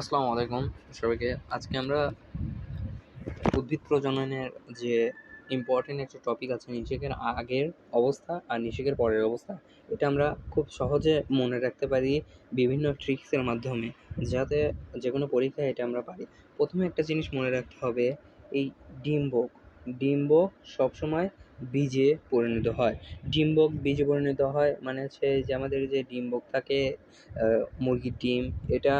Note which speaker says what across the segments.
Speaker 1: আসসালামু আলাইকুম সবাইকে। আজকে আমরা উদ্ভিদ প্রজননের যে ইম্পর্টেন্ট একটা টপিক আছে, নিষেকের আগের অবস্থা আর নিষেকের পরের অবস্থা, এটা আমরা খুব সহজে মনে রাখতে পারি বিভিন্ন ট্রিক্সের মাধ্যমে, যাতে যে কোনো পরীক্ষায় এটা আমরা পারি। প্রথমে একটা জিনিস মনে রাখতে হবে, এই ডিম্বক। ডিম্বক সবসময় বীজে পরিণত হয়। ডিম্বক বীজে পরিণত হয় মানে হচ্ছে যে আমাদের যে ডিম্বক থাকে মুরগির ডিম, এটা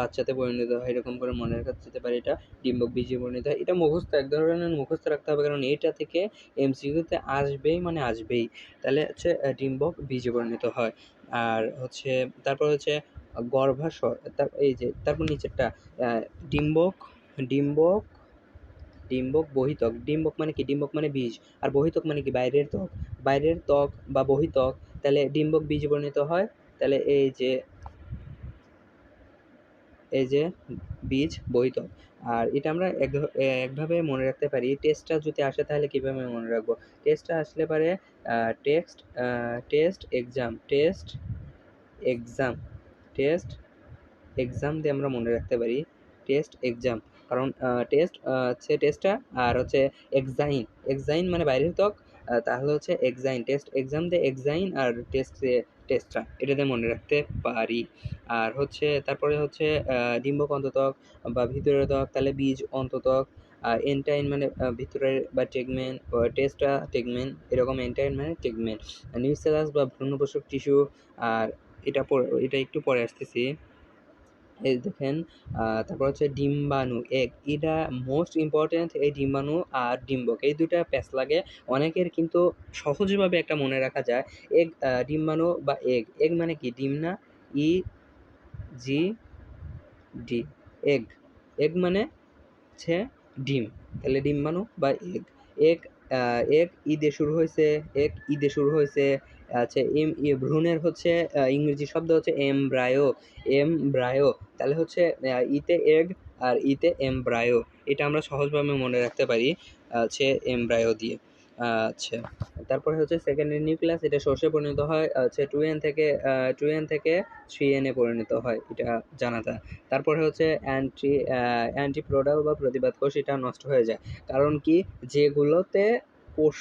Speaker 1: বাচ্চাতে পরিণত হয়, এরকম করে মনে রাখা যেতে পারে। এটা ডিম্বক বীজে পরিণত হয়। এটা মুখস্থ এক ধরনের মুখস্থ রাখতে হবে কারণ এটা থেকে এমসিকিউতে আসবেই মানে আসবেই। তাহলে হচ্ছে ডিম্বক বীজে পরিণত হয়। আর হচ্ছে, তারপর হচ্ছে গর্ভাশয় এই যে, তারপর নিচেরটা ডিম্বক ডিম্বক ডিম্বক বহিতক, ডিম্বক মানে কি? ডিম্বক মানে বীজ, আর বহিতক মানে কি? বাইরের ত্বক। বাইরের ত্বক বা বহিতক, তাহলে ডিম্বক বীজ বর্ণিত হয়। তাহলে এই যে এই যে বীজ বহিতক। আর এটা আমরা এক, একভাবে মনে রাখতে পারি। টেস্টটা যদি আসে তাহলে কীভাবে মনে রাখব? টেস্টটা আসলে পারে text test exam test exam test exam দিয়ে আমরা মনে রাখতে পারি। টেস্ট এক্সাম কারণ টেস্ট হচ্ছে টেস্টটা আর হচ্ছে এক্সাইন এক্সাইন মানে বাইরের ত্বক তাহলে হচ্ছে এক্সাইন টেস্ট এক্সাম দিয়ে এক্সাইন আর টেস্ট টেস্টটা এটাতে মনে রাখতে পারি। আর হচ্ছে তারপরে হচ্ছে ডিম্বক অন্ততক বা ভিতরের ত্বক, তাহলে বীজ অন্ততক, আর এন্টাইন মানে ভিতরের বা টেগমেন টেস্টটা টেগমেন এরকম এন্টাইন মানে টেগমেন নিউসেলাস বা ভ্রূণপোষক টিস্যু আর এটা এটা একটু পরে আসতেছি। এই দেখেন তারপর হচ্ছে ডিম্বাণু। এগ এটা মোস্ট ইম্পর্ট্যান্ট এই ডিম্বাণু আর ডিম্বক। এই দুটা প্যাচ লাগে। অনেকের কিন্তু সহজভাবে একটা মনে রাখা যায়, এগ ডিম্বাণু বা এগ। এগ মানে কি? ডিম না? E, G, D. Egg. Egg মানে হচ্ছে ডিম। তাহলে ডিম্বাণু বা এগ। এগ এগ ঈদে শুরু হয়েছে, এক ঈদে শুরু হয়েছে আচ্ছা এম ভ্রূণের হচ্ছে ইংরেজি শব্দ হচ্ছে এমব্রায়ো এমব্রায়ো। তাহলে হচ্ছে ইতে এগ আর ইতে এমব্রায়ো। এটা আমরা সহজভাবে মনে রাখতে পারি হচ্ছে এমব্রায়ো দিয়ে। আচ্ছা। তারপরে হচ্ছে সেকেন্ডারি নিউক্লিয়াস এটা সর্ষে পরিণত হয়, হচ্ছে টু এন থেকে টু এন থেকে থ্রি এনে পরিণত হয়, এটা জানা যায়। তারপরে হচ্ছে অ্যান্টি অ্যান্টি প্রোডাল বা প্রতিবাদ কোষ, এটা নষ্ট হয়ে যায়। কারণ কি? যেগুলোতে কোষ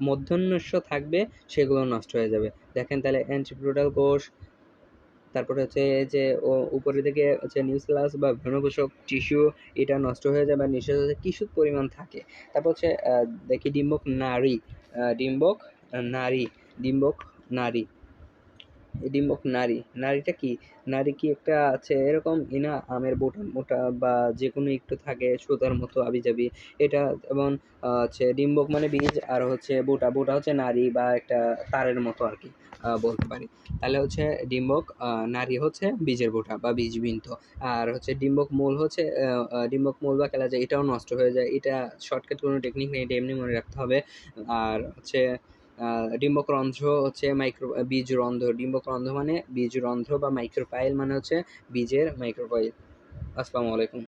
Speaker 1: মধ্যন্যস্য থাকবে, সেগুলো নষ্ট হয়ে যাবে। দেখেন তাহলে অ্যান্টিপ্রোডাল কোষ তারপরে হচ্ছে যে, ও উপরে থেকে হচ্ছে নিউক্লিয়াস বা ভ্রূণপোষক টিস্যু এটা নষ্ট হয়ে যায় বা নিঃশ্বাস কিছু পরিমাণ থাকে? তারপর হচ্ছে দেখি ডিম্বক নারী ডিম্বক নারী ডিম্বক নারী। ডিম্বক নারী। নারীটা কি? নারী কি একটা আছে এরকম? ইনা আমের বোটা, মোটা বা যে কোনো একটু থাকে, সুতার মতো, আবিজাবি। এটা এবং হচ্ছে ডিম্বক মানে বীজ, আর হচ্ছে বোটা। বোটা হচ্ছে নারী বা একটা তারের মতো আর কি বলতে পারি। তাহলে হচ্ছে ডিম্বক নারী হচ্ছে বীজের বোটা বা বীজ বীজবিন্ত। আর হচ্ছে ডিম্বক মূল হচ্ছে ডিম্বক মূল বা খেলা যায়, এটাও নষ্ট হয়ে যায়। এটা শর্টকাট কোনো টেকনিক নেই, এটা এমনি মনে রাখতে হবে। আর হচ্ছে ডিম্বকরন্ধ্র হচ্ছে মাইক্রো বীজ রন্ধ্র ডিম্বকরন্ধ্র মানে বীজ রন্ধ্র বা মাইক্রোফাইল মানে হচ্ছে বীজের মাইক্রোফাইল। আসসালামু আলাইকুম।